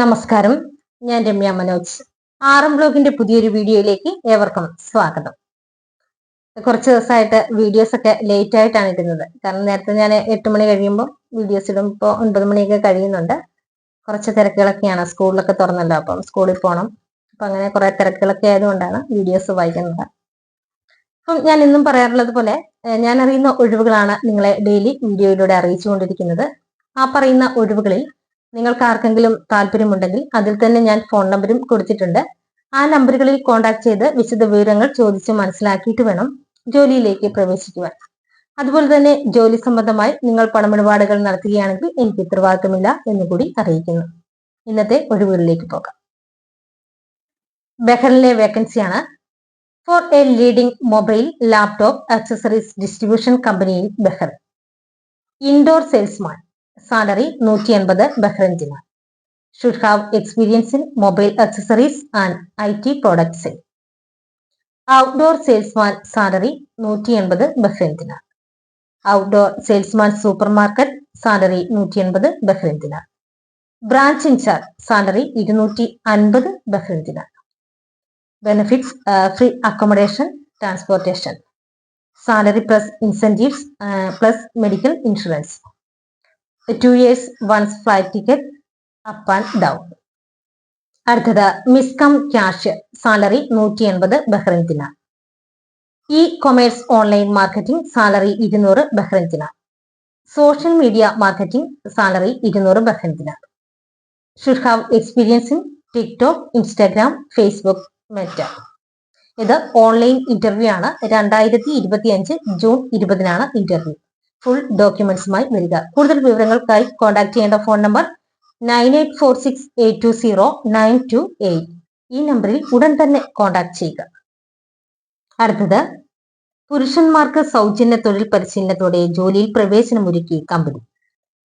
നമസ്കാരം. ഞാൻ രമ്യ മനോജ്. ആറം ബ്ലോഗിന്റെ പുതിയൊരു വീഡിയോയിലേക്ക് ഏവർക്കും സ്വാഗതം. കുറച്ച് ദിവസമായിട്ട് വീഡിയോസ് ഒക്കെ ലേറ്റ് ആയിട്ടാണ് ഇടുന്നത്. കാരണം നേരത്തെ ഞാൻ എട്ട് മണി കഴിയുമ്പോൾ വീഡിയോസ് ഇടും. ഇപ്പോൾ ഒൻപത് മണിയൊക്കെ കഴിയുന്നുണ്ട്. കുറച്ച് തിരക്കുകളൊക്കെയാണ്. സ്കൂളിലൊക്കെ തുറന്നല്ലോ. അപ്പം സ്കൂളിൽ പോകണം അപ്പം അങ്ങനെ കുറെ തിരക്കുകളൊക്കെ ആയതുകൊണ്ടാണ് വീഡിയോസ് വായിക്കുന്നത്. അപ്പം ഞാൻ ഇന്നും പറയാറുള്ളത് പോലെ ഞാൻ അറിയുന്ന ഒഴിവുകളാണ് നിങ്ങളെ ഡെയിലി വീഡിയോയിലൂടെ അറിയിച്ചുകൊണ്ടിരിക്കുന്നത്. ആ പറയുന്ന ഒഴിവുകളിൽ നിങ്ങൾക്ക് ആർക്കെങ്കിലും താല്പര്യമുണ്ടെങ്കിൽ അതിൽ തന്നെ ഞാൻ ഫോൺ നമ്പരും കൊടുത്തിട്ടുണ്ട്. ആ നമ്പറുകളിൽ കോൺടാക്ട് ചെയ്ത് വിശദ വിവരങ്ങൾ ചോദിച്ച് മനസ്സിലാക്കിയിട്ട് വേണം ജോലിയിലേക്ക് പ്രവേശിക്കുവാൻ. അതുപോലെ തന്നെ ജോലി സംബന്ധമായി നിങ്ങൾ പണമിടപാടുകൾ നടത്തുകയാണെങ്കിൽ എനിക്ക് ഉത്തരവാദിത്തമില്ല എന്നുകൂടി അറിയിക്കുന്നു. ഇന്നത്തെ ഒഴിവുകളിലേക്ക് പോകാം. ബഹറിലെ വേക്കൻസിയാണ് for a leading mobile laptop accessories distribution കമ്പനിയിൽ ബഹർ ഇൻഡോർ സെയിൽസ്മാൻ സാലറി നൂറ്റി എൺപത് Bahrain should have experience in mobile accessories and I T products outdoor salesman salary നൂറ്റി എൺപത് Bahrain outdoor salesman supermarket salary നൂറ്റി എൺപത് ബഹ്റൈൻ ബ്രാഞ്ച് ഇൻചാർജ് സാലറി ഇരുന്നൂറ്റി അൻപത് Bahrain benefits free accommodation transportation salary plus incentives plus medical insurance two years once flight ticket up and down അടുത്തത് മിസ്കം cash salary നൂറ്റി എൺപത് ബഹ്റൈൻ ദിനാർ e commerce online marketing salary ഇരുന്നൂറ് Bahrain ദിനാർ social media marketing salary ഇരുന്നൂറ് Bahrain dinar should have experience in TikTok Instagram Facebook Meta ഇത് online interview ആണ്. രണ്ടായിരത്തി ഇരുപത്തി അഞ്ച് ജൂൺ ഇരുപതിനാണ് ഇന്റർവ്യൂ ഫുൾ ഡോക്യുമെന്റ്സുമായി വരിക. കൂടുതൽ വിവരങ്ങൾക്കായി കോൺടാക്ട് ചെയ്യേണ്ട phone number nine eight four six eight two zero nine two eight ഈ നമ്പറിൽ ഉടൻ തന്നെ കോൺടാക്ട് ചെയ്യുക. അടുത്തത് പുരുഷന്മാർക്ക് സൗജന്യ തൊഴിൽ പരിശീലനത്തോടെ ജോലിയിൽ പ്രവേശനമൊരുക്കി കമ്പനി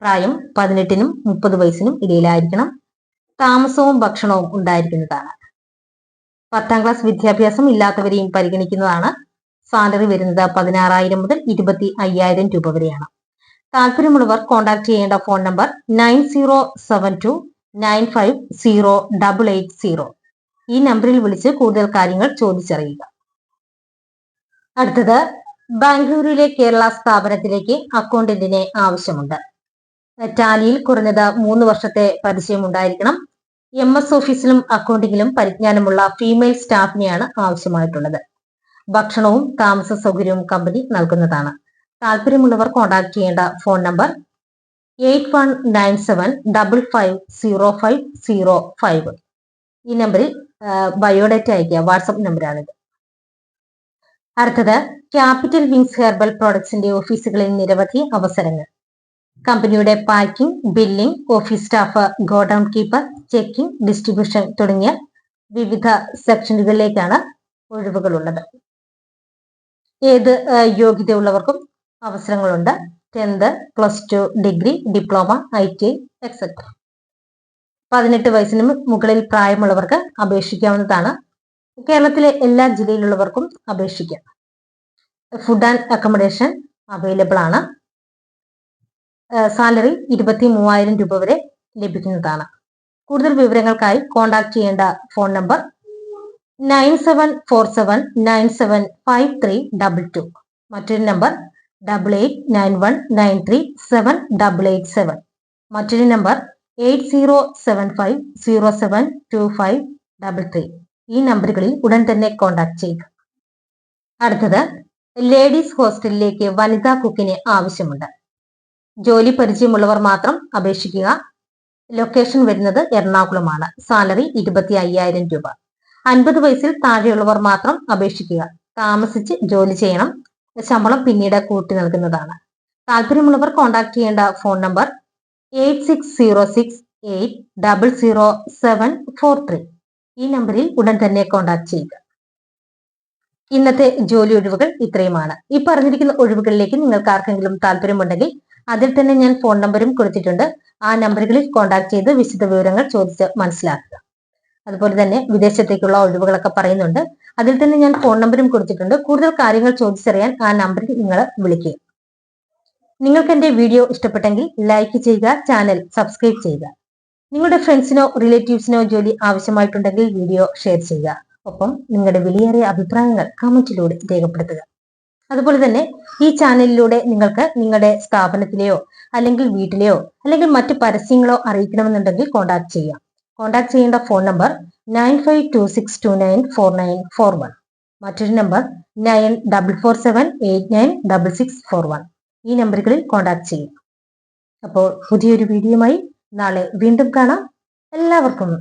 പ്രായം പതിനെട്ടിനും മുപ്പത് വയസ്സിനും ഇടയിലായിരിക്കണം. താമസവും ഭക്ഷണവും ഉണ്ടായിരിക്കുന്നതാണ്. പത്താം ക്ലാസ് വിദ്യാഭ്യാസം ഇല്ലാത്തവരെയും പരിഗണിക്കുന്നതാണ് സാലറി വരുന്നത് പതിനാറായിരം മുതൽ ഇരുപത്തി അയ്യായിരം രൂപ വരെയാണ്. താല്പര്യമുള്ളവർ കോൺടാക്ട് ചെയ്യേണ്ട phone number nine zero seven two nine five zero double eight zero. ഈ നമ്പറിൽ വിളിച്ച് കൂടുതൽ കാര്യങ്ങൾ ചോദിച്ചറിയുക. അടുത്തത് ബാംഗ്ലൂരിലെ കേരള സ്ഥാപനത്തിലേക്ക് അക്കൗണ്ടന്റിനെ ആവശ്യമുണ്ട്. ടാലിയിൽ കുറഞ്ഞത് മൂന്ന് വർഷത്തെ പരിചയം ഉണ്ടായിരിക്കണം എം എസ് ഓഫീസിലും അക്കൗണ്ടിങ്ങിലും പരിജ്ഞാനമുള്ള ഫീമെയിൽ സ്റ്റാഫിനെയാണ് ആവശ്യമായിട്ടുള്ളത്. ഭക്ഷണവും താമസ സൗകര്യവും കമ്പനി നൽകുന്നതാണ്. താല്പര്യമുള്ളവർ കോൺടാക്ട് ചെയ്യേണ്ട phone number eight one nine seven double five zero five zero five ഈ നമ്പറിൽ ബയോഡേറ്റ അയക്കുക വാട്സപ്പ് നമ്പറാണിത് അടുത്തത് ക്യാപിറ്റൽ വിങ്സ് ഹെർബൽ പ്രോഡക്ട്സിന്റെ ഓഫീസുകളിൽ നിരവധി അവസരങ്ങൾ. കമ്പനിയുടെ packing billing office staff godown keeper checking distribution തുടങ്ങിയ വിവിധ സെക്ഷനുകളിലേക്കാണ് ഒഴിവുകളുള്ളത്. ഏത് യോഗ്യതയുള്ളവർക്കും അവസരങ്ങളുണ്ട്. Tenth plus two degree diploma I T I etcetera പതിനെട്ട് വയസ്സിന് മുകളിൽ പ്രായമുള്ളവർക്ക് അപേക്ഷിക്കാവുന്നതാണ്. കേരളത്തിലെ എല്ലാ ജില്ലയിലുള്ളവർക്കും അപേക്ഷിക്കാം. ഫുഡ് ആൻഡ് അക്കോമഡേഷൻ അവൈലബിൾ ആണ്. സാലറി ഇരുപത്തി മൂവായിരം രൂപ വരെ ലഭിക്കുന്നതാണ്. കൂടുതൽ വിവരങ്ങൾക്കായി കോൺടാക്ട് ചെയ്യേണ്ട phone number nine seven four seven nine seven five three double two മറ്റൊരു number double eight nine one nine three seven double eight seven മറ്റൊരു number eight zero seven five zero seven two five double three ഈ നമ്പറുകളിൽ ഉടൻ തന്നെ contact ചെയ്യുക. അടുത്തത് ladies ഹോസ്റ്റലിലേക്ക് വനിതാ കുക്കിന് ആവശ്യമുണ്ട്. ജോലി പരിചയമുള്ളവർ മാത്രം അപേക്ഷിക്കുക. ലൊക്കേഷൻ വരുന്നത് എറണാകുളമാണ്. സാലറി ഇരുപത്തി അയ്യായിരം രൂപ. അൻപത് വയസ്സിൽ താഴെയുള്ളവർ മാത്രം അപേക്ഷിക്കുക. താമസിച്ച് ജോലി ചെയ്യണം. ശമ്പളം പിന്നീട് കൂട്ടി നൽകുന്നതാണ്. താല്പര്യമുള്ളവർ കോൺടാക്ട് ചെയ്യേണ്ട phone number eight six zero six eight double zero seven four three ഈ നമ്പറിൽ ഉടൻ തന്നെ കോൺടാക്ട് ചെയ്യുക. ഇന്നത്തെ ജോലി ഒഴിവുകൾ ഇത്രയുമാണ്. ഈ പറഞ്ഞിരിക്കുന്ന ഒഴിവുകളിലേക്ക് നിങ്ങൾക്ക് ആർക്കെങ്കിലും താല്പര്യമുണ്ടെങ്കിൽ അതിൽ തന്നെ ഞാൻ ഫോൺ നമ്പറും കൊടുത്തിട്ടുണ്ട്. ആ നമ്പറുകളിൽ കോൺടാക്ട് ചെയ്ത് വിശദ വിവരങ്ങൾ ചോദിച്ച് മനസ്സിലാക്കുക. അതുപോലെ തന്നെ വിദേശത്തേക്കുള്ള ഒഴിവുകളൊക്കെ പറയുന്നുണ്ട്. അതിൽ തന്നെ ഞാൻ ഫോൺ നമ്പറും കൊടുത്തിട്ടുണ്ട്. കൂടുതൽ കാര്യങ്ങൾ ചോദിച്ചറിയാൻ ആ നമ്പറിൽ നിങ്ങൾ വിളിക്കുക. നിങ്ങൾക്ക് എന്റെ വീഡിയോ ഇഷ്ടപ്പെട്ടെങ്കിൽ ലൈക്ക് ചെയ്യുക ചാനൽ സബ്സ്ക്രൈബ് ചെയ്യുക. നിങ്ങളുടെ ഫ്രണ്ട്സിനോ റിലേറ്റീവ്സിനോ ജോലി ആവശ്യമായിട്ടുണ്ടെങ്കിൽ വീഡിയോ ഷെയർ ചെയ്യുക. ഒപ്പം നിങ്ങളുടെ വിലയേറിയ അഭിപ്രായങ്ങൾ കമന്റിലൂടെ രേഖപ്പെടുത്തുക. അതുപോലെ തന്നെ ഈ ചാനലിലൂടെ നിങ്ങൾക്ക് നിങ്ങളുടെ സ്ഥാപനത്തിലെയോ അല്ലെങ്കിൽ വീട്ടിലെയോ അല്ലെങ്കിൽ മറ്റ് പരസ്യങ്ങളോ അറിയിക്കണമെന്നുണ്ടെങ്കിൽ കോൺടാക്ട് ചെയ്യാം. കോൺടാക്ട് ചെയ്യേണ്ട phone number nine five two six two nine four nine four one മറ്റൊരു number nine double four seven eight nine double six four one ഈ നമ്പറുകളിൽ കോൺടാക്ട് ചെയ്യും. അപ്പോൾ പുതിയൊരു വീഡിയോയുമായി നാളെ വീണ്ടും കാണാം. എല്ലാവർക്കും